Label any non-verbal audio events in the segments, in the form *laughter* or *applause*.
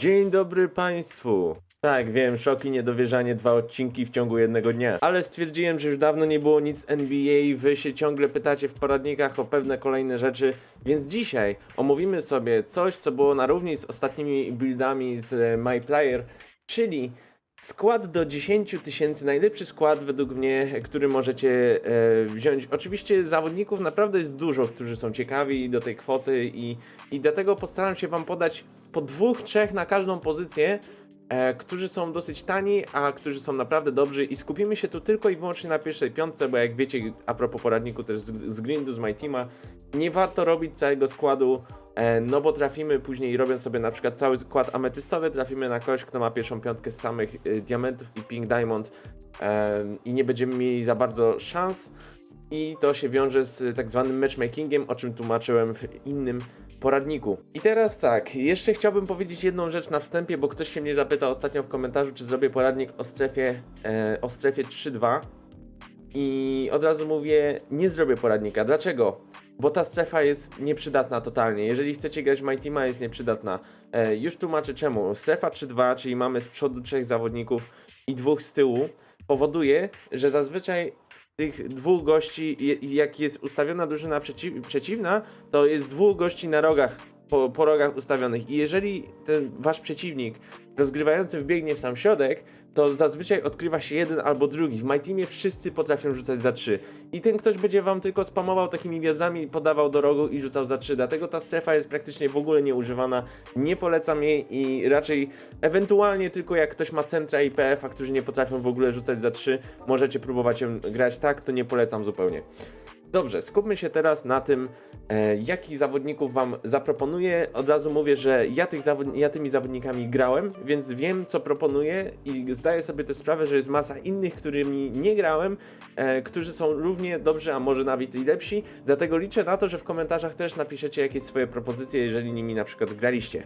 Dzień dobry Państwu. Tak, wiem, szok i niedowierzanie, dwa odcinki w ciągu jednego dnia. Ale stwierdziłem, że już dawno nie było nic NBA, wy się ciągle pytacie w poradnikach o pewne kolejne rzeczy, więc dzisiaj omówimy sobie coś, co było na równi z ostatnimi buildami z e, MyPlayer, czyli skład do 10 tysięcy, najlepszy skład według mnie, który możecie e, wziąć. Oczywiście zawodników naprawdę jest dużo, którzy są ciekawi do tej kwoty i, i dlatego postaram się wam podać po dwóch, trzech na każdą pozycję, którzy są dosyć tani, a którzy są naprawdę dobrzy. I skupimy się tu tylko i wyłącznie na pierwszej piątce, bo jak wiecie, a propos poradniku też z, z Grindu, z My Teama, nie warto robić całego składu, e, no bo trafimy później, robiąc sobie na przykład cały skład ametystowy, trafimy na kogoś, kto ma pierwszą piątkę z samych e, diamentów i Pink Diamond e, i nie będziemy mieli za bardzo szans. I to się wiąże z tak zwanym matchmakingiem, o czym tłumaczyłem w innym poradniku. I teraz tak, jeszcze chciałbym powiedzieć jedną rzecz na wstępie, bo ktoś się mnie zapytał ostatnio w komentarzu, czy zrobię poradnik o strefie, e, o strefie 3.2 i od razu mówię, nie zrobię poradnika. Dlaczego? Bo ta strefa jest nieprzydatna totalnie. Jeżeli chcecie grać My Teama, jest nieprzydatna. E, już tłumaczę czemu. Strefa 3-2, czyli mamy z przodu trzech zawodników i dwóch z tyłu, powoduje, że zazwyczaj tych dwóch gości, jak jest ustawiona drużyna przeciw, przeciwna, to jest dwóch gości na rogach, po, po rogach ustawionych. I jeżeli ten wasz przeciwnik rozgrywający wbiegnie w sam środek, to zazwyczaj odkrywa się jeden albo drugi. W My Teamie wszyscy potrafią rzucać za trzy. I ten ktoś będzie wam tylko spamował takimi gwiazdami, podawał do rogu i rzucał za trzy. Dlatego ta strefa jest praktycznie w ogóle nieużywana. Nie polecam jej i raczej ewentualnie tylko jak ktoś ma centra i PF-a, którzy nie potrafią w ogóle rzucać za trzy, możecie próbować ją grać tak, to nie polecam zupełnie. Dobrze, skupmy się teraz na tym, e, jakich zawodników Wam zaproponuję. Od razu mówię, że ja, tych zawod- ja tymi zawodnikami grałem, więc wiem, co proponuję i zdaję sobie też sprawę, że jest masa innych, którymi nie grałem, e, którzy są równie dobrzy, a może nawet i lepsi. Dlatego liczę na to, że w komentarzach też napiszecie jakieś swoje propozycje, jeżeli nimi na przykład graliście.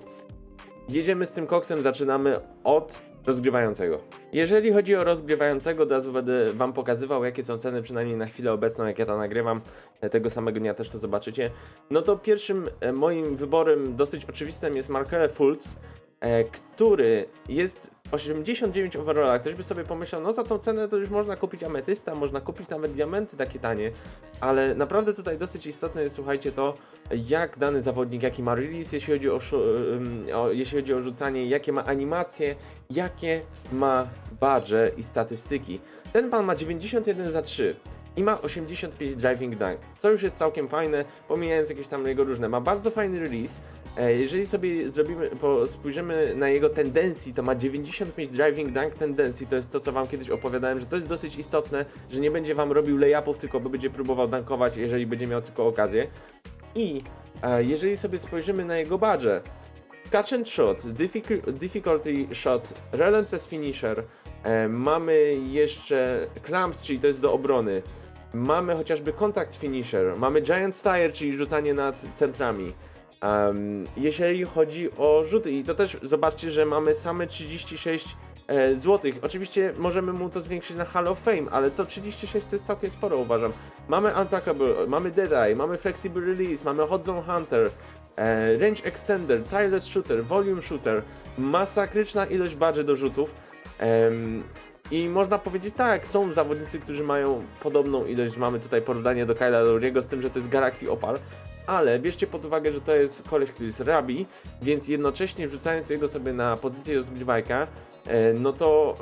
Jedziemy z tym koksem, zaczynamy od rozgrywającego. Jeżeli chodzi o rozgrywającego, od razu będę Wam pokazywał, jakie są ceny, przynajmniej na chwilę obecną, jak ja to nagrywam. E, Tego samego dnia też to zobaczycie. No to pierwszym e, moim wyborem, dosyć oczywistym, jest Markele Fultz, e, który jest 89 overalla. Ktoś by sobie pomyślał, no za tą cenę to już można kupić ametysta, można kupić nawet diamenty takie tanie, ale naprawdę tutaj dosyć istotne jest, słuchajcie, to jak dany zawodnik, jaki ma release, jeśli chodzi o, o, jeśli chodzi o rzucanie, jakie ma animacje, jakie ma badże i statystyki. Ten pan ma 91 za 3 i ma 85 driving dunk, co już jest całkiem fajne, pomijając jakieś tam jego różne. Ma bardzo fajny release. E, Jeżeli sobie zrobimy, po, spojrzymy na jego tendencji, to ma 95 driving dunk tendencji, to jest to, co wam kiedyś opowiadałem, że to jest dosyć istotne, że nie będzie wam robił layupów, tylko będzie próbował dunkować, jeżeli będzie miał tylko okazję. I e, jeżeli sobie spojrzymy na jego badże, Catch and Shot, difficul- Difficulty Shot, Relentless Finisher, mamy jeszcze Clamps, czyli to jest do obrony, mamy chociażby Contact Finisher, mamy Giant Stire, czyli rzucanie nad centrami. Em, jeżeli chodzi o rzuty, i to też zobaczcie, że mamy same 36 e, złotych. Oczywiście możemy mu to zwiększyć na Hall of Fame, ale to 36 to jest całkiem sporo uważam. Mamy Unpackable, mamy Deadeye, mamy Flexible Release, mamy Hot Zone Hunter, e, Range Extender, Tireless Shooter, Volume Shooter, masakryczna ilość badży do rzutów. I można powiedzieć tak, są zawodnicy, którzy mają podobną ilość, mamy tutaj porównanie do Kyla Lowry'ego z tym, że to jest Galaxy Opal, ale bierzcie pod uwagę, że to jest koleś, który jest Rabi, więc jednocześnie wrzucając jego sobie na pozycję rozgrywajka, e, no to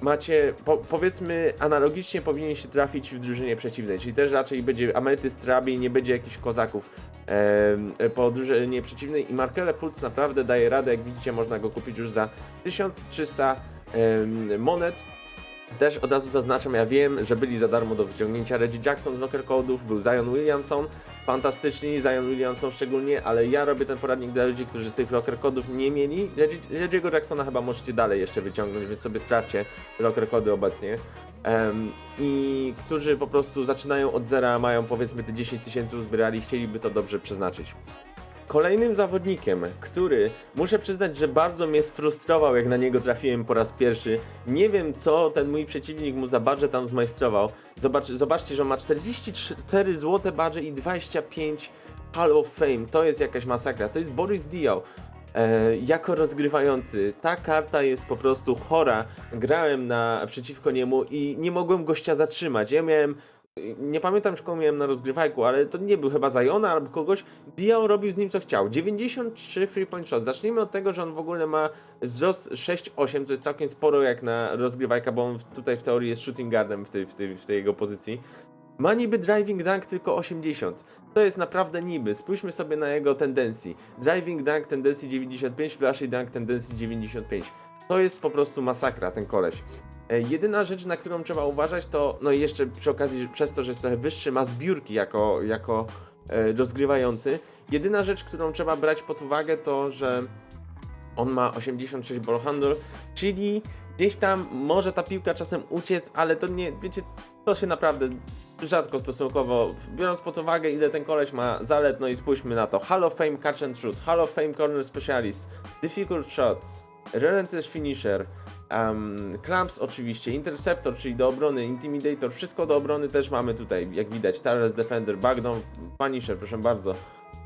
macie, po, powiedzmy, analogicznie powinien się trafić w drużynie przeciwnej, czyli też raczej będzie ametyst Rabi, nie będzie jakichś kozaków e, po drużynie przeciwnej i Markele Fultz naprawdę daje radę, jak widzicie można go kupić już za 1300 em, monet. Też od razu zaznaczam, ja wiem, że byli za darmo do wyciągnięcia Reggie Jackson z Locker Code'ów, był Zion Williamson, fantastyczni, Zion Williamson szczególnie, ale ja robię ten poradnik dla ludzi, którzy z tych Locker Code'ów nie mieli. Reggie- Reggie'ego Jacksona chyba możecie dalej jeszcze wyciągnąć, więc sobie sprawdźcie Locker Cody obecnie. Em, I którzy po prostu zaczynają od zera, mają powiedzmy te 10 tysięcy uzbierali, chcieliby to dobrze przeznaczyć. Kolejnym zawodnikiem, który muszę przyznać, że bardzo mnie sfrustrował, jak na niego trafiłem po raz pierwszy. Nie wiem, co ten mój przeciwnik mu za badże tam zmajstrował. Zobacz, zobaczcie, że on ma 44 złote badże i 25 Hall of Fame. To jest jakaś masakra. To jest Boris Diaw. E, jako rozgrywający, ta karta jest po prostu chora. Grałem na, przeciwko niemu i nie mogłem gościa zatrzymać. Ja miałem, nie pamiętam kogo miałem na rozgrywajku, ale to nie był chyba Zajona albo kogoś. Dio robił z nim co chciał. 93 free point shot. Zacznijmy od tego, że on w ogóle ma wzrost 6-8, co jest całkiem sporo jak na rozgrywajka, bo on tutaj w teorii jest shooting guardem w tej, w tej, w tej jego pozycji. Ma niby driving dunk tylko 80. To jest naprawdę niby. Spójrzmy sobie na jego tendencji. Driving dunk tendencji 95, flashy dunk tendencji 95. To jest po prostu masakra ten koleś. E, jedyna rzecz, na którą trzeba uważać, to no i jeszcze przy okazji, przez to, że jest trochę wyższy, ma zbiórki jako, jako e, rozgrywający. Jedyna rzecz, którą trzeba brać pod uwagę, to że on ma 86 ball handle, czyli gdzieś tam może ta piłka czasem uciec, ale to nie, wiecie, to się naprawdę rzadko stosunkowo, biorąc pod uwagę ile ten koleś ma zalet, no i spójrzmy na to. Hall of Fame Catch and Shoot, Hall of Fame Corner Specialist, Difficult Shots, Relentless Finisher, um, Clamps oczywiście, Interceptor, czyli do obrony, Intimidator, wszystko do obrony też mamy tutaj, jak widać, Tireless Defender, Backdown Punisher, proszę bardzo.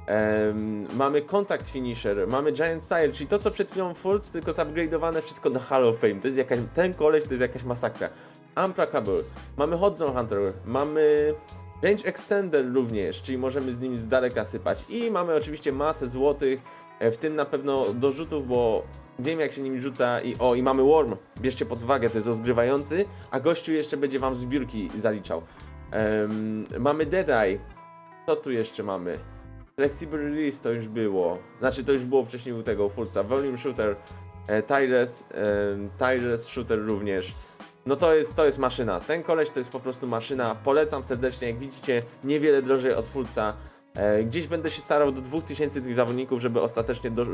Em, mamy Contact Finisher, mamy Giant Style, czyli to co przed chwilą Fultz, tylko zupgrade'owane wszystko do Hall of Fame. To jest jakaś, ten koleś to jest jakaś masakra. Unplacable, mamy Hot Zone Hunter, mamy Range Extender również, czyli możemy z nim z daleka sypać. I mamy oczywiście masę złotych, e, w tym na pewno do rzutów, bo wiem jak się nimi rzuca i o, i mamy Worm, bierzcie pod uwagę, to jest rozgrywający, a gościu jeszcze będzie wam zbiórki zaliczał. Em, mamy Dead Eye, co tu jeszcze mamy? Flexible Release to już było. Znaczy to już było wcześniej u tego Fulca. Volume Shooter, e, Tyrus, e, Shooter również. No to jest, to jest maszyna. Ten koleś to jest po prostu maszyna. Polecam serdecznie, jak widzicie, niewiele drożej od Fulca. E, gdzieś będę się starał do 2000 tych zawodników, żeby ostatecznie do,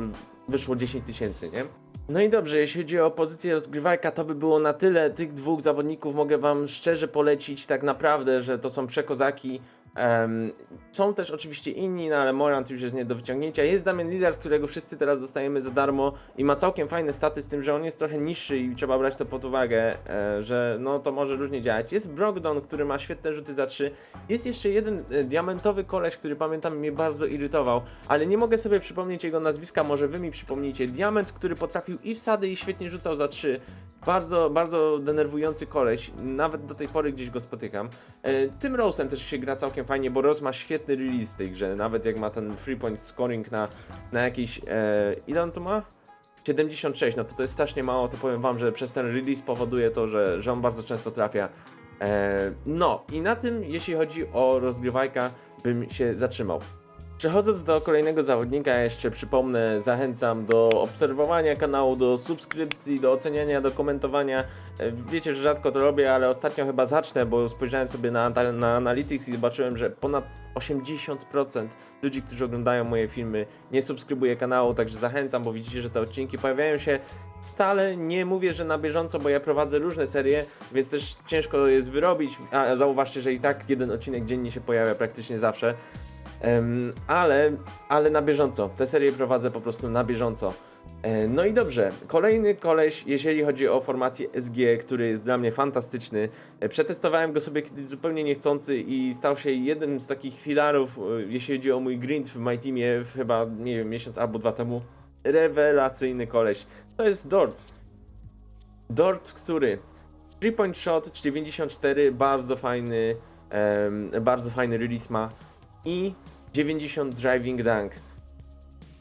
wyszło 10 tysięcy, nie? No i dobrze, jeśli chodzi o pozycję rozgrywajka, to by było na tyle. Tych dwóch zawodników mogę wam szczerze polecić tak naprawdę, że to są przekozaki. Em, są też oczywiście inni, no ale Morant już jest nie do wyciągnięcia. Jest Damian Lillard, którego wszyscy teraz dostajemy za darmo i ma całkiem fajne staty z tym, że on jest trochę niższy i trzeba brać to pod uwagę, e, że no to może różnie działać. Jest Brogdon, który ma świetne rzuty za 3. Jest jeszcze jeden e, diamentowy koleś, który pamiętam mnie bardzo irytował, ale nie mogę sobie przypomnieć jego nazwiska, może wy mi przypomnicie. Diament, który potrafił i wsady i świetnie rzucał za 3. Bardzo, bardzo denerwujący koleś, nawet do tej pory gdzieś go spotykam. E, tym Rose'em też się gra całkiem fajnie, bo Rose ma świetny release w tej grze, nawet jak ma ten free point scoring na, na jakiś, e, ile on tu ma? 76, no to to jest strasznie mało, to powiem wam, że przez ten release powoduje to, że, że on bardzo często trafia. E, no i na tym, jeśli chodzi o rozgrywajka, bym się zatrzymał. Przechodząc do kolejnego zawodnika, jeszcze przypomnę, zachęcam do obserwowania kanału, do subskrypcji, do oceniania, do komentowania. E, Wiecie, że rzadko to robię, ale ostatnio chyba zacznę, bo spojrzałem sobie na, na Analytics i zobaczyłem, że ponad 80% ludzi, którzy oglądają moje filmy, nie subskrybuje kanału, także zachęcam, bo widzicie, że te odcinki pojawiają się stale. Nie mówię, że na bieżąco, bo ja prowadzę różne serie, więc też ciężko jest wyrobić. A zauważcie, że i tak jeden odcinek dziennie się pojawia praktycznie zawsze. Ale, ale na bieżąco. Te serie prowadzę po prostu na bieżąco. E, No i dobrze, kolejny koleś, jeżeli chodzi o formację SG, który jest dla mnie fantastyczny. E, Przetestowałem go sobie kiedyś zupełnie niechcący i stał się jednym z takich filarów, e, jeśli chodzi o mój grind w my teamie, chyba, nie wiem, miesiąc albo dwa temu. Rewelacyjny koleś. To jest Dort. Dort, który 3 point shot 94, bardzo fajny, em, bardzo fajny release ma i 90 driving dunk.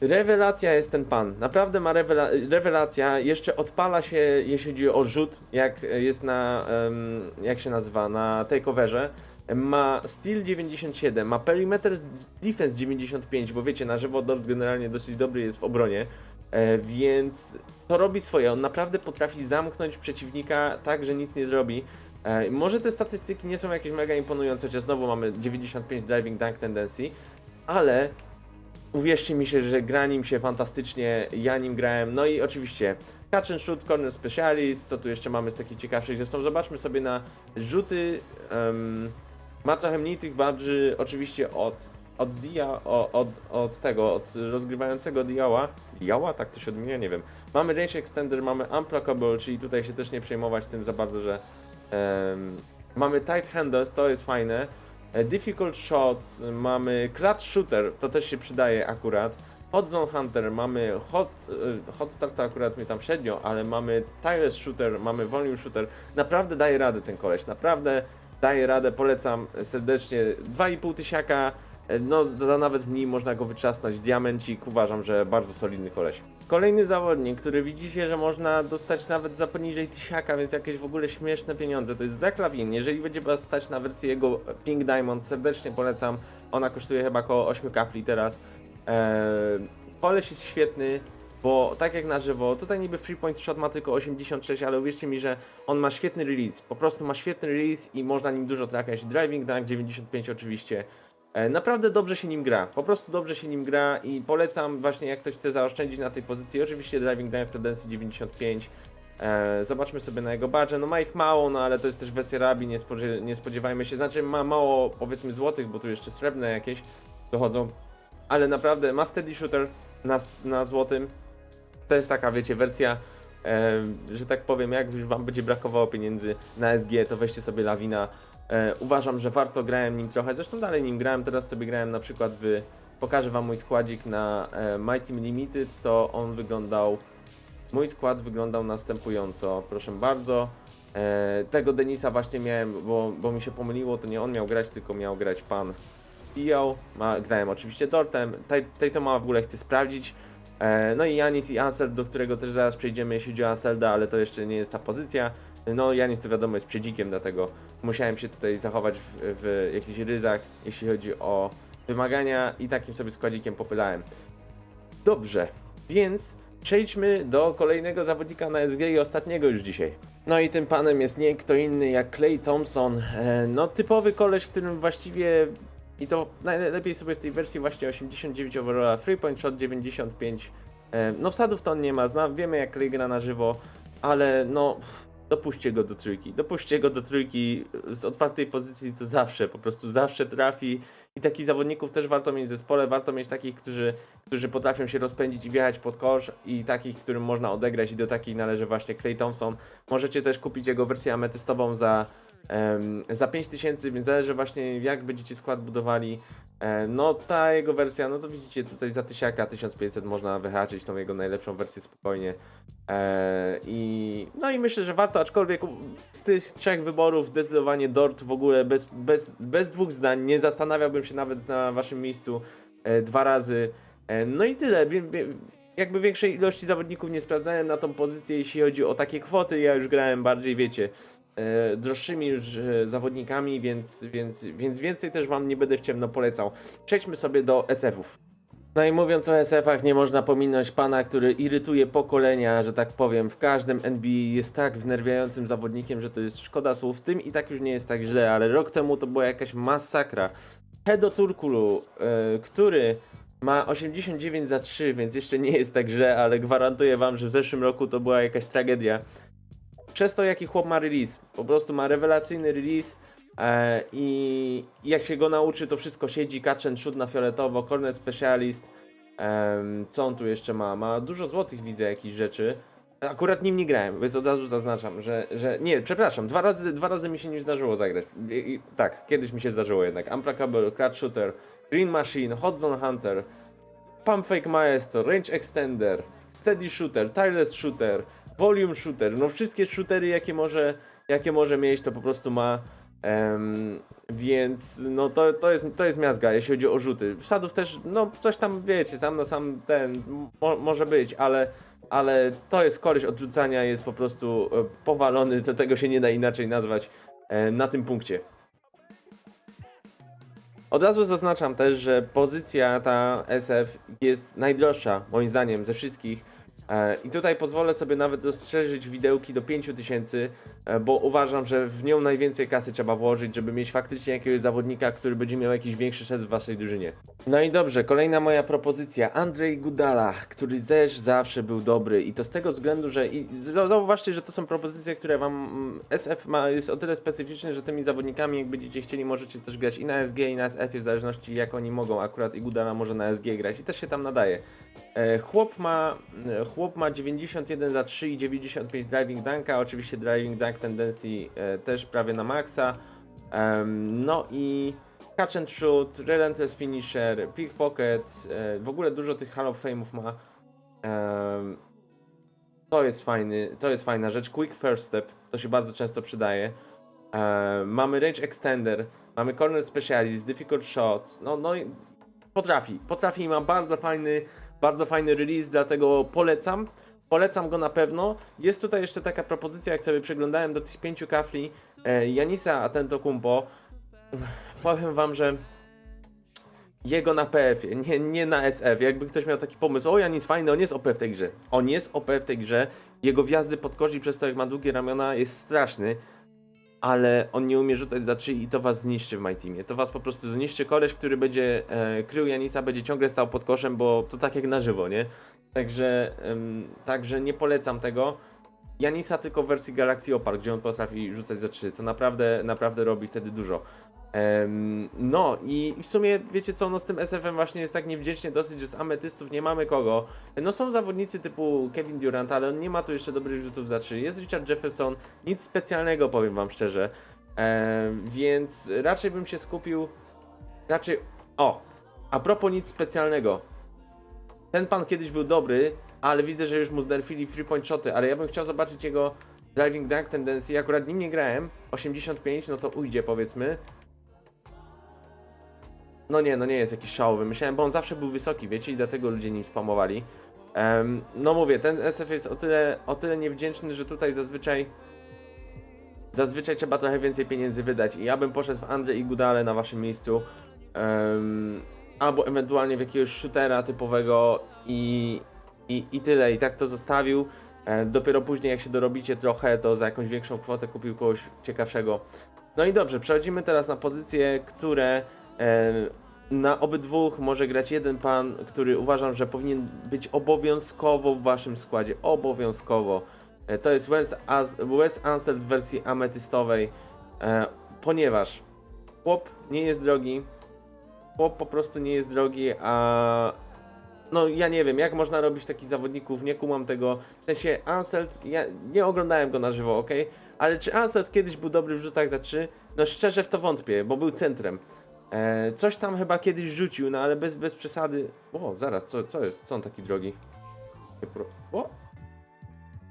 Rewelacja jest ten pan. Naprawdę ma rewela rewelacja. Jeszcze odpala się, jeśli chodzi o rzut, jak jest na. em, jak się nazywa? Na takeoverze. Ma Steel 97, ma Perimeter Defense 95, bo wiecie, na żywo Dort generalnie dosyć dobry jest w obronie. E, więc to robi swoje. On naprawdę potrafi zamknąć przeciwnika tak, że nic nie zrobi. E, może te statystyki nie są jakieś mega imponujące, chociaż znowu mamy 95 driving dunk tendencji, ale uwierzcie mi się, że gra nim się fantastycznie, ja nim grałem, no i oczywiście catch and shoot, corner specialist, co tu jeszcze mamy z takich ciekawszych, zresztą zobaczmy sobie na rzuty, um, ma trochę mniej tych badży, oczywiście od, od Dia, od, od tego, od rozgrywającego Diała, Diała, tak to się odmienia, nie wiem, mamy range extender, mamy unpluckable, czyli tutaj się też nie przejmować tym za bardzo, że em, mamy tight handles, to jest fajne, Difficult shots, mamy clutch shooter, to też się przydaje akurat. Hot Zone Hunter, mamy Hot, y, hot Start to akurat mnie tam średnio, ale mamy Tireless Shooter, mamy Volume Shooter. Naprawdę daje radę ten koleś, naprawdę daje radę, polecam serdecznie. 2,5 tysiaka, e, no za nawet mniej można go wyczasnąć. Diamencik, uważam, że bardzo solidny koleś. Kolejny zawodnik, który widzicie, że można dostać nawet za poniżej tysiaka, więc jakieś w ogóle śmieszne pieniądze. To jest Zach Lavin. Jeżeli będzie was stać na wersję jego Pink Diamond, serdecznie polecam. Ona kosztuje chyba około 8 kafli teraz. Eee, koleś jest świetny, bo tak jak na żywo, tutaj niby Free Point Shot ma tylko 86, ale uwierzcie mi, że on ma świetny release. Po prostu ma świetny release i można nim dużo trafiać. Driving Dunk 95 oczywiście. E, Naprawdę dobrze się nim gra, po prostu dobrze się nim gra i polecam właśnie jak ktoś chce zaoszczędzić na tej pozycji, oczywiście Driving Dunk Tendency 95, e, zobaczmy sobie na jego badże, no ma ich mało, no ale to jest też wersja Rabi, nie, nie spodziewajmy się, znaczy ma mało powiedzmy złotych, bo tu jeszcze srebrne jakieś dochodzą, ale naprawdę ma Steady Shooter na, na złotym, to jest taka wiecie wersja, że tak powiem, jak już wam będzie brakowało pieniędzy na SG, to weźcie sobie Lawina, E, uważam, że warto grałem nim trochę, zresztą dalej nim grałem, teraz sobie grałem na przykład w, pokażę wam mój składzik na e, My Team Limited, to on wyglądał, mój skład wyglądał następująco, proszę bardzo, e, tego Denisa właśnie miałem, bo, bo mi się pomyliło, to nie on miał grać, tylko miał grać pan. Ma, grałem oczywiście Dortem, tej, tej to ma w ogóle chcę sprawdzić, e, no i Janis i Ansel, do którego też zaraz przejdziemy, jeśli chodzi o Anselda, ale to jeszcze nie jest ta pozycja, no Janis to wiadomo jest przedzikiem, dlatego musiałem się tutaj zachować w, w jakichś ryzach, jeśli chodzi o wymagania i takim sobie składzikiem popylałem. Dobrze, więc przejdźmy do kolejnego zawodnika na SG i ostatniego już dzisiaj. No i tym panem jest nie kto inny jak Clay Thompson. E, no typowy koleś, którym właściwie i to najlepiej sobie w tej wersji właśnie 89 overalla, free point shot 95. E, no wsadów to on nie ma, zna, wiemy jak Clay gra na żywo, ale no dopuśćcie go do trójki. Dopuśćcie go do trójki z otwartej pozycji to zawsze, po prostu zawsze trafi. I takich zawodników też warto mieć w zespole, warto mieć takich, którzy, którzy potrafią się rozpędzić i wjechać pod kosz i takich, którym można odegrać i do takich należy właśnie Clay Thompson. Możecie też kupić jego wersję ametystową za, za 5000, więc zależy właśnie jak będziecie skład budowali. No ta jego wersja, no to widzicie tutaj za tysiaka, 1500 można wyhaczyć tą jego najlepszą wersję spokojnie. I no i myślę, że warto, aczkolwiek z tych trzech wyborów zdecydowanie Dort w ogóle bez, bez, bez dwóch zdań, nie zastanawiałbym się nawet na waszym miejscu e, dwa razy. No i tyle. Jakby większej ilości zawodników nie sprawdzałem na tą pozycję, jeśli chodzi o takie kwoty. Ja już grałem bardziej, wiecie, droższymi już e, zawodnikami, więc, więc, więc więcej też wam nie będę w ciemno polecał. Przejdźmy sobie do SF-ów. No i mówiąc o SF-ach, nie można pominąć pana, który irytuje pokolenia, że tak powiem. W każdym NBA jest tak wnerwiającym zawodnikiem, że to jest szkoda słów. W tym i tak już nie jest tak źle, ale rok temu to była jakaś masakra. Hedo Turkulu, e, który ma 89 za 3, więc jeszcze nie jest tak źle, ale gwarantuję wam, że w zeszłym roku to była jakaś tragedia. Przez to, jaki chłop ma release. Po prostu ma rewelacyjny release. E, I jak się go nauczy, to wszystko siedzi. Kaczyn, szut na fioletowo, corner specialist. Em, co on tu jeszcze ma? Ma dużo złotych, widzę jakichś rzeczy. Akurat nim nie grałem, więc od razu zaznaczam, że, że nie, przepraszam, dwa razy, dwa razy mi się nie zdarzyło zagrać. I, i, tak, kiedyś mi się zdarzyło jednak. Amplacable, Crash Shooter, Green Machine, Hot Zone Hunter, Pump Fake Maestro, Range Extender, Steady Shooter, Tireless Shooter, Volume Shooter, no wszystkie shootery jakie może, jakie może mieć to po prostu ma. Em, więc no to, to, jest, to jest miazga, jeśli chodzi o rzuty. Wsadów też, no coś tam wiecie, sam na sam ten mo, może być, ale, ale to jest koleś odrzucania, jest po prostu e, powalony, to tego się nie da inaczej nazwać e, na tym punkcie. Od razu zaznaczam też, że pozycja ta SF jest najdroższa, moim zdaniem, ze wszystkich. E, I tutaj pozwolę sobie nawet rozszerzyć widełki do 5000, e, bo uważam, że w nią najwięcej kasy trzeba włożyć, żeby mieć faktycznie jakiegoś zawodnika, który będzie miał jakiś większy szef w waszej drużynie. No i dobrze, kolejna moja propozycja. Andrzej Gudala, który też zawsze był dobry i to z tego względu, że i zau- zauważcie, że to są propozycje, które wam mm, SF ma, jest o tyle specyficzny, że tymi zawodnikami jak będziecie chcieli możecie też grać i na SG i na SF w zależności jak oni mogą, akurat i Gudala może na SG grać i też się tam nadaje. E, Chłop ma, e, chłop ma 91 za 3 i 95 driving dunka, oczywiście driving dunk tendencji e, też prawie na maksa. No i Catch and Shoot, Relentless Finisher, Pickpocket, w ogóle dużo tych Hall of Fame'ów ma. To jest fajny, to jest fajna rzecz. Quick First Step, to się bardzo często przydaje. Mamy Range Extender, mamy Corner Specialist, Difficult Shots, no, no i potrafi, potrafi i ma bardzo fajny, bardzo fajny release, dlatego polecam. Polecam go na pewno. Jest tutaj jeszcze taka propozycja, jak sobie przeglądałem do tych pięciu kafli e, Janisa Atentocumpo. Powiem wam, że jego na PF, nie, nie na SF. Jakby ktoś miał taki pomysł, o Janis fajny, on jest OP w tej grze. On jest OP w tej grze. Jego wjazdy pod przez to, jak ma długie ramiona, jest straszny. Ale on nie umie rzucać za trzy i to was zniszczy w my teamie. To was po prostu zniszczy koleś, który będzie e, krył Janisa, będzie ciągle stał pod koszem, bo to tak jak na żywo, nie? Także, także nie polecam tego. Janisa tylko w wersji Galaxy Opal, gdzie on potrafi rzucać za trzy. To naprawdę, naprawdę robi wtedy dużo. No i w sumie wiecie co, no z tym SF-em właśnie jest tak niewdzięcznie dosyć, że z ametystów nie mamy kogo. No są zawodnicy typu Kevin Durant, ale on nie ma tu jeszcze dobrych rzutów za. Jest Richard Jefferson, nic specjalnego powiem wam szczerze. Więc raczej bym się skupił, raczej, o, a propos nic specjalnego. Ten pan kiedyś był dobry, ale widzę, że już mu znerfili free point shoty, ale ja bym chciał zobaczyć jego driving dunk tendencji. Akurat nim nie grałem, 85, no to ujdzie powiedzmy. No nie, no nie jest jakiś szałowy. Myślałem, bo on zawsze był wysoki, wiecie, i dlatego ludzie nim spamowali. No mówię, ten SF jest o tyle, o tyle niewdzięczny, że tutaj zazwyczaj zazwyczaj trzeba trochę więcej pieniędzy wydać i ja bym poszedł w Andrzej i Gudale na waszym miejscu. Albo ewentualnie w jakiegoś shootera typowego i, i, i tyle. I tak to zostawił. E, dopiero później, jak się dorobicie trochę, to za jakąś większą kwotę kupił kogoś ciekawszego. No i dobrze, przechodzimy teraz na pozycje, które na obydwóch może grać jeden pan, który uważam, że powinien być obowiązkowo w waszym składzie. Obowiązkowo. E, to jest Wes, As Wes Ansel w wersji ametystowej, e, ponieważ chłop nie jest drogi, chłop po prostu nie jest drogi, a no ja nie wiem, jak można robić takich zawodników, nie kumam tego. W sensie Anselt, ja nie oglądałem go na żywo, ok? Ale czy Anselt kiedyś był dobry w rzutach za 3? No szczerze w to wątpię, bo był centrem. E, coś tam chyba kiedyś rzucił, no ale bez, bez przesady. O, zaraz, co, co jest? Co on taki drogi? O!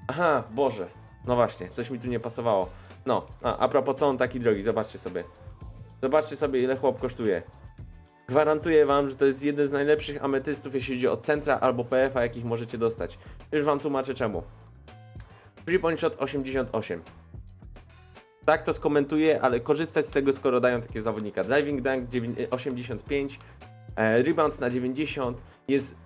Aha, Boże. No właśnie, coś mi tu nie pasowało. No, a, a propos, co on taki drogi? Zobaczcie sobie. Zobaczcie sobie, ile chłop kosztuje. Gwarantuję wam, że to jest jeden z najlepszych ametystów, jeśli chodzi o centra albo PF-a, jakich możecie dostać. Już wam tłumaczę czemu. Free point shot 88. Tak to skomentuję, ale korzystać z tego, skoro dają takiego zawodnika. Driving dunk 9 85, e, rebound na 90, jest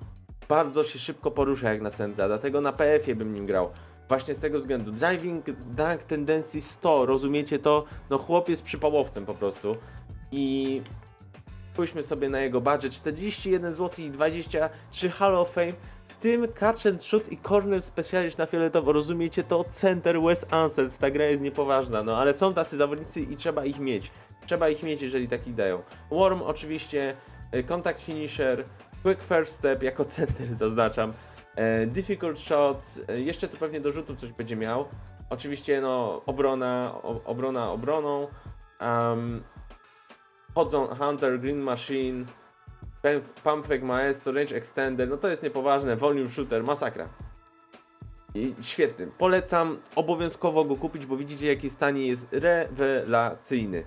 bardzo się szybko porusza jak na centra, dlatego na PF-ie bym nim grał. Właśnie z tego względu. Driving dunk tendencji 100, rozumiecie to? No chłop jest przypałowcem po prostu. I spójrzmy sobie na jego budget 41 zł i 23 Hall of Fame tym catch and shoot i corner specialist na fioletowo, rozumiecie to? Center Wes Ansels, ta gra jest niepoważna, no ale są tacy zawodnicy i trzeba ich mieć. Trzeba ich mieć, jeżeli takich dają. Worm oczywiście, e, contact finisher, quick first step jako center *laughs* zaznaczam, e, difficult shots, e, jeszcze tu pewnie do rzutów coś będzie miał. Oczywiście no obrona, o, obrona obroną. Um, Hunter, Green Machine, Fake Maestro, Range Extender, no to jest niepoważne, Volume Shooter, masakra. I świetny. Polecam obowiązkowo go kupić, bo widzicie jaki stanie jest rewelacyjny.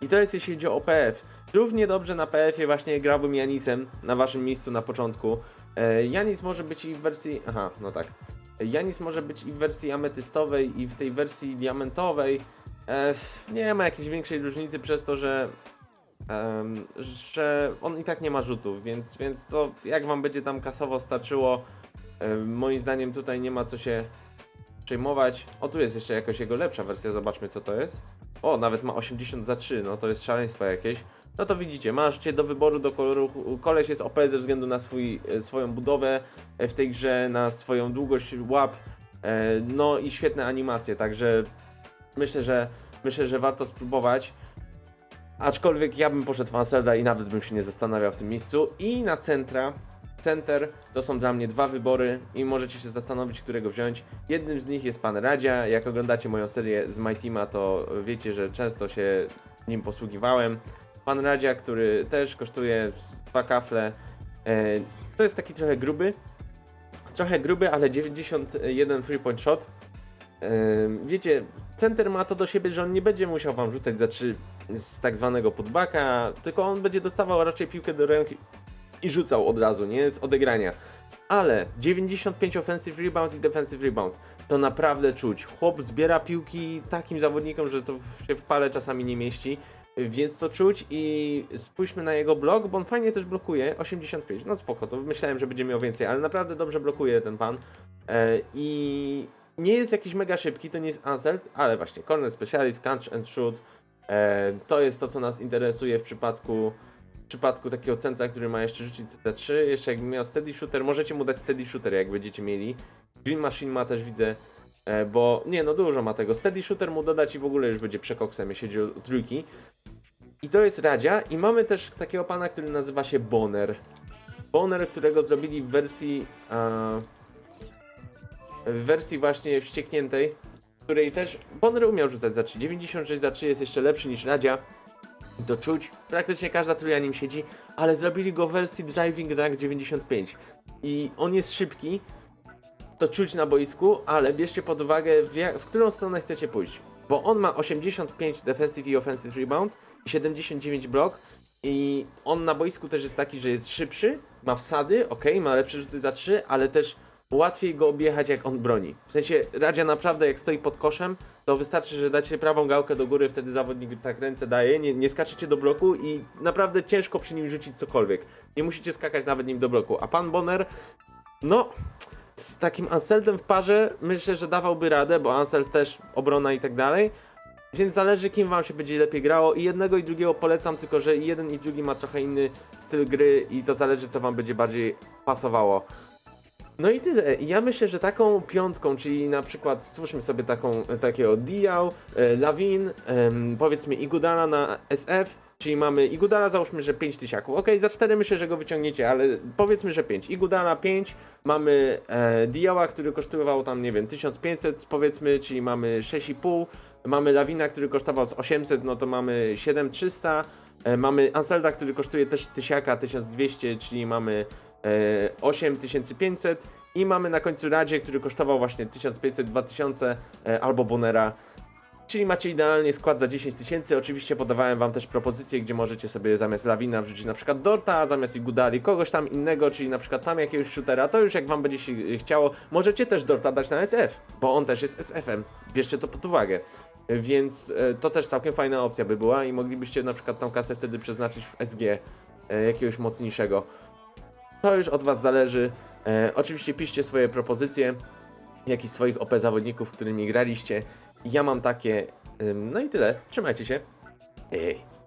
I to jest jeśli chodzi o PF. Równie dobrze na PF-ie właśnie grałbym Janisem na waszym miejscu na początku. E, Janis może być i w wersji... Aha, no tak. Janis może być i w wersji ametystowej i w tej wersji diamentowej. E, nie ma jakiejś większej różnicy przez to, że że on i tak nie ma rzutów, więc, więc to jak wam będzie tam kasowo starczyło, moim zdaniem tutaj nie ma co się przejmować. O, tu jest jeszcze jakaś jego lepsza wersja, zobaczmy co to jest. O, nawet ma 80 za 3, no to jest szaleństwo jakieś. No to widzicie, macie do wyboru, do koloru. Koleś jest OP ze względu na swój, e, swoją budowę e, w tej grze, na swoją długość łap, e, no i świetne animacje, także myślę, że myślę, że warto spróbować. Aczkolwiek ja bym poszedł w Anselda i nawet bym się nie zastanawiał w tym miejscu. I na centra. Center to są dla mnie dwa wybory i możecie się zastanowić, którego wziąć. Jednym z nich jest pan Radzia. Jak oglądacie moją serię z My Teama, to wiecie, że często się nim posługiwałem. pan Radzia, który też kosztuje dwa kafle. E, to jest taki trochę gruby. Trochę gruby, ale 91 free point shot. E, wiecie, center ma to do siebie, że on nie będzie musiał wam rzucać za trzy z tak zwanego putbacka, tylko on będzie dostawał raczej piłkę do ręki i rzucał od razu, nie? Z odegrania. Ale 95 offensive rebound i defensive rebound to naprawdę czuć. Chłop zbiera piłki takim zawodnikom, że to się w pale czasami nie mieści. Więc to czuć i spójrzmy na jego blok, bo on fajnie też blokuje. 85, no spoko, to myślałem, że będzie miał więcej, ale naprawdę dobrze blokuje ten pan. E, I nie jest jakiś mega szybki, to nie jest Anselt, ale właśnie corner specialist, catch and shoot. E, to jest to, co nas interesuje w przypadku w przypadku takiego centra, który ma jeszcze rzucić za 3, jeszcze jakby miał steady shooter, możecie mu dać steady shooter, jak będziecie mieli. Green Machine ma też, widzę, e, bo nie, no dużo ma tego. Steady shooter mu dodać i w ogóle już będzie przekoksem, jeśli chodzi o trójki. I to jest Radzia. I mamy też takiego pana, który nazywa się Bonner. Bonner, którego zrobili w wersji. W wersji właśnie wściekniętej, której też Bonner umiał rzucać za 3. 96 za 3 jest jeszcze lepszy niż Radzia. I To czuć, praktycznie każda trójka nim siedzi, ale zrobili go w wersji Driving Drag 95. I on jest szybki, to czuć na boisku, ale bierzcie pod uwagę, w, jak, w którą stronę chcecie pójść. Bo on ma 85 defensive i offensive rebound i 79 block. I on na boisku też jest taki, że jest szybszy, ma wsady, ok, ma lepsze rzuty za 3, ale też łatwiej go objechać jak on broni. W sensie Radzia naprawdę jak stoi pod koszem, to wystarczy, że dacie prawą gałkę do góry, wtedy zawodnik tak ręce daje, nie, nie skaczecie do bloku i naprawdę ciężko przy nim rzucić cokolwiek. Nie musicie skakać nawet nim do bloku. A pan Bonner, no, z takim Anseltem w parze myślę, że dawałby radę, bo Ansel też obrona i tak dalej. Więc zależy kim wam się będzie lepiej grało i jednego i drugiego polecam, tylko że jeden i drugi ma trochę inny styl gry i to zależy co wam będzie bardziej pasowało. No i tyle. Ja myślę, że taką piątką, czyli na przykład stwórzmy sobie taką, takiego Diał, e, Lawin, em, powiedzmy Igudala na SF, czyli mamy Igudala załóżmy, że 5 tysiaków. Ok, za 4 myślę, że go wyciągniecie, ale powiedzmy, że 5. Igudala 5, mamy e, Diała, który kosztował tam, nie wiem, 1500 powiedzmy, czyli mamy 6,5. Mamy Lawina, który kosztował z 800, no to mamy 7300. E, mamy Anselda, który kosztuje też z tysiaka 1200, czyli mamy e, 8500 i mamy na końcu Radzie, który kosztował właśnie 1500, 2000 e, albo Bonera. Czyli macie idealnie skład za 10 tysięcy. Oczywiście podawałem wam też propozycje, gdzie możecie sobie zamiast Lawina wrzucić na przykład Dorta, zamiast Igudali kogoś tam innego, czyli na przykład tam jakiegoś shootera. To już jak wam będzie się e, chciało, możecie też Dorta dać na SF, bo on też jest SF-em. Bierzcie to pod uwagę. E, Więc e, to też całkiem fajna opcja by była i moglibyście na przykład tą kasę wtedy przeznaczyć w SG e, jakiegoś mocniejszego. To już od Was zależy. E, oczywiście piszcie swoje propozycje, jak i swoich OP zawodników, którymi graliście. Ja mam takie. No i tyle. Trzymajcie się. Ej.